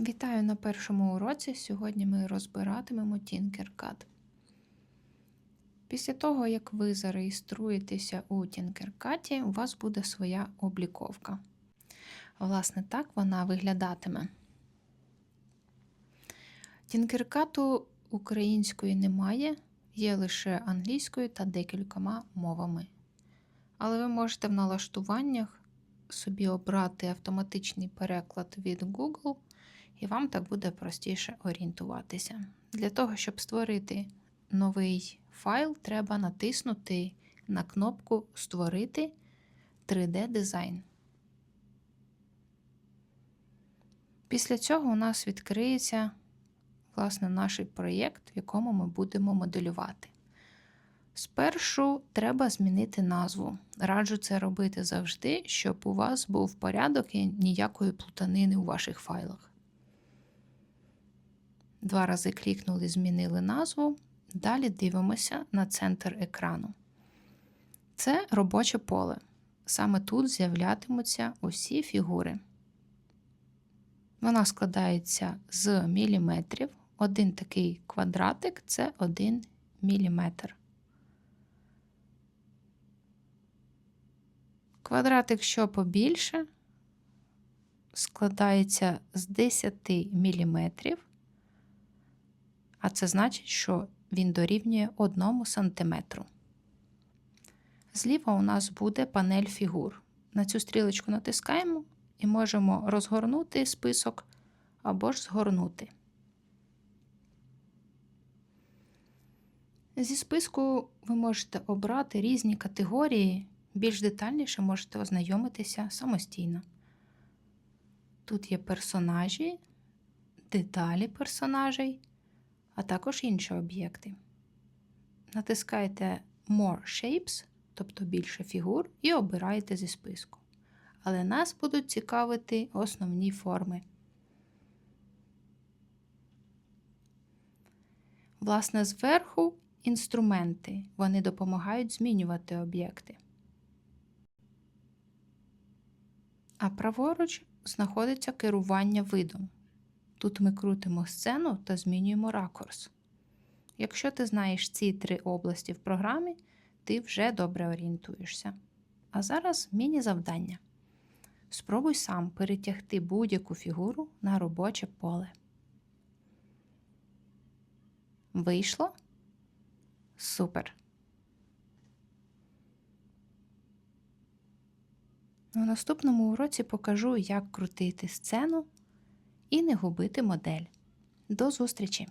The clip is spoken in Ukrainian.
Вітаю на першому уроці. Сьогодні ми розбиратимемо Tinkercad. Після того, як ви зареєструєтеся у Tinkercad, у вас буде своя обліковка. Власне, так вона виглядатиме. Tinkercad української немає, є лише англійською та декількома мовами. Але ви можете в налаштуваннях собі обрати автоматичний переклад від Google і вам так буде простіше орієнтуватися. Для того, щоб створити новий файл, треба натиснути на кнопку Створити 3D-дизайн. Після цього у нас відкриється власне, наш проєкт, в якому ми будемо моделювати. Спершу треба змінити назву. Раджу це робити завжди, щоб у вас був порядок і ніякої плутанини у ваших файлах. Два рази клікнули, змінили назву. Далі дивимося на центр екрану. Це робоче поле. Саме тут з'являтимуться усі фігури. Вона складається з міліметрів. Один такий квадратик це 1 міліметр. Квадратик, що побільше, складається з 10 міліметрів а це значить, що він дорівнює 1 см. Зліва у нас буде панель фігур. На цю стрілочку натискаємо і можемо розгорнути список або ж згорнути. Зі списку ви можете обрати різні категорії, більш детальніше можете ознайомитися самостійно. Тут є персонажі, деталі персонажей а також інші об'єкти. Натискайте More Shapes, тобто більше фігур, і обираєте зі списку. Але нас будуть цікавити основні форми. Власне, зверху інструменти. Вони допомагають змінювати об'єкти. А праворуч знаходиться керування видом. Тут ми крутимо сцену та змінюємо ракурс. Якщо ти знаєш ці три області в програмі, ти вже добре орієнтуєшся. А зараз міні-завдання. Спробуй сам перетягти будь-яку фігуру на робоче поле. Вийшло? Супер! У наступному уроці покажу, як крутити сцену і не губити модель. До зустрічі!